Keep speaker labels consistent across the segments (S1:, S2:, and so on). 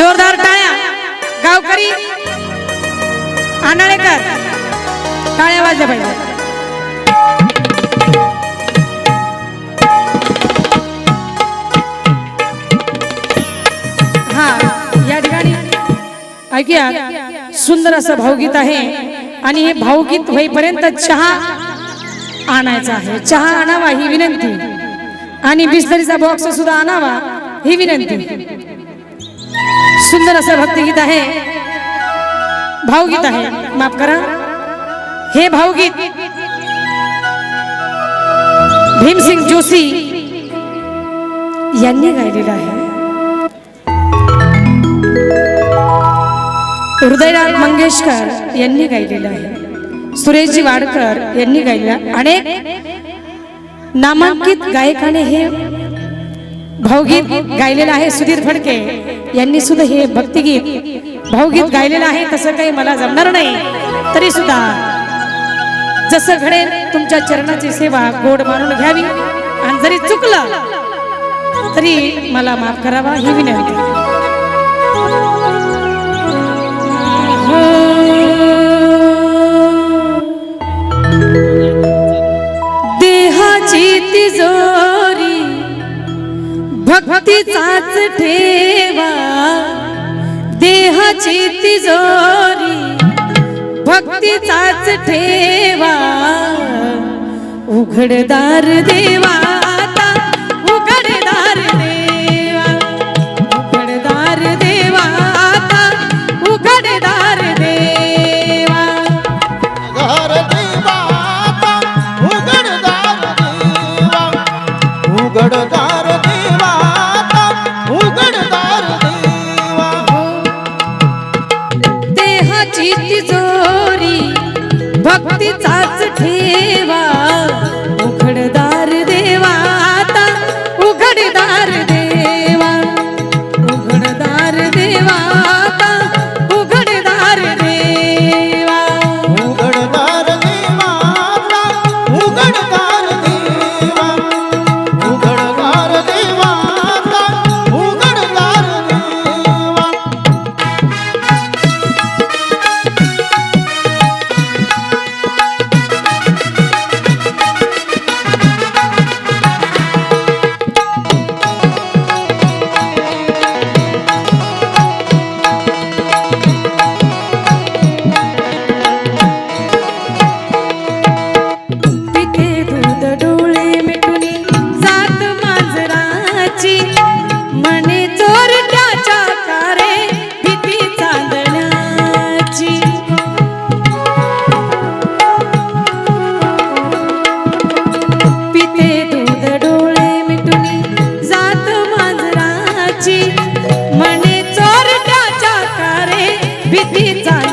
S1: जोरदार टाळ्या. गावकरी आनाळेकर टाळ्या वाजल्या पाहिजे. हा या ठिकाणी ऐकूया सुंदर असं भावगीत आहे. आणि हे भावगीत होईपर्यंत चहा आणायचा आहे. चहा आणावा ही विनंती. आणि बिस्लरीचा बॉक्स सुद्धा आणावा ही विनंती. सुंदर असं भक्तिगीत आहे. भावगीत आहे. माफ करा. हे भावगीत भीमसिंग जोशी यांनी गायलेलं आहे. हृदयनाथ मंगेशकर यांनी गायलेलं आहे. सुरेशजी वाडकर यांनी गायलेलं अनेक नामांकित गायकाने हे भावगीत गायलेलं आहे सुधीर फडके. यांनी सुद्धा हे भक्तिगीत भावगीत गायलेलं आहे तसं काही मला जमणार नाही. तरी सुद्धा जसं घडेल तुमच्या चरणाची सेवा गोड मानून घ्यावी. आणि जरी चुकलं तरी मला माफ करावा ही विनंती. देहाची तिजोरी भक्तीचाच ठेवा. उघडदार देवा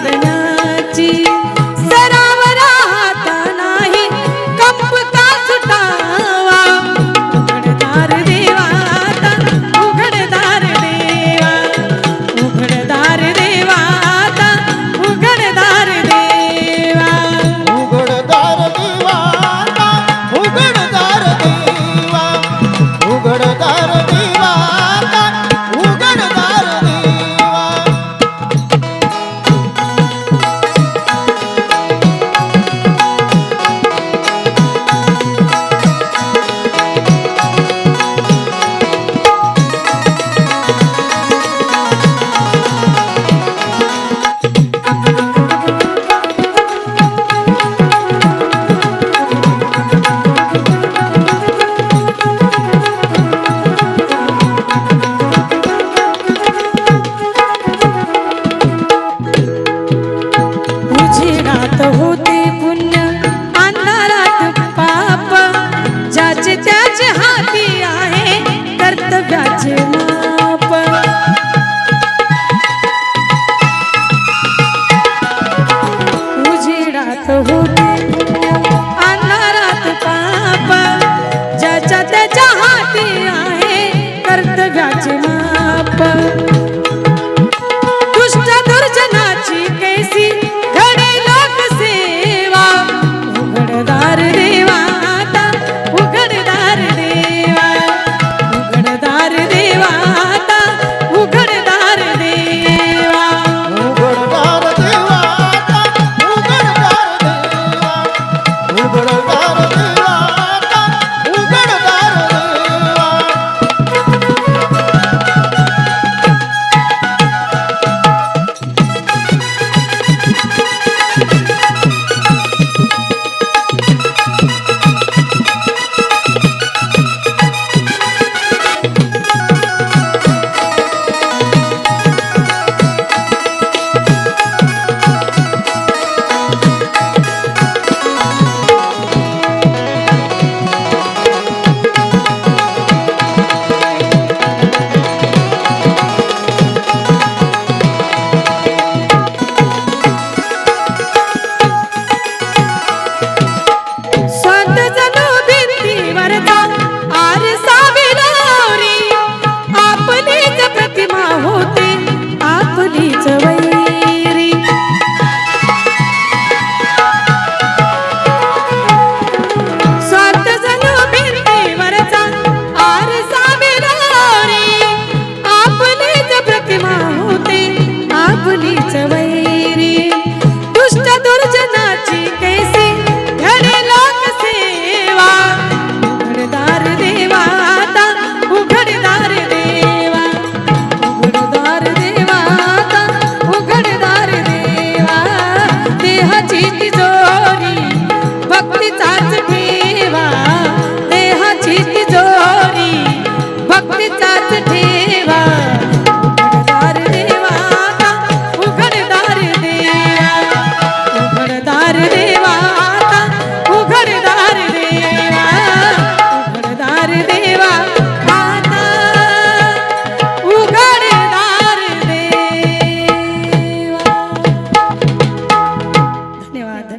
S2: Thank you.
S1: माझ्या हाती आहे कर्तव्याचे माप. उजेडात होते पाप. माप. दुर्जनाची कैसी घडे लोक सेवा. उघडदार रे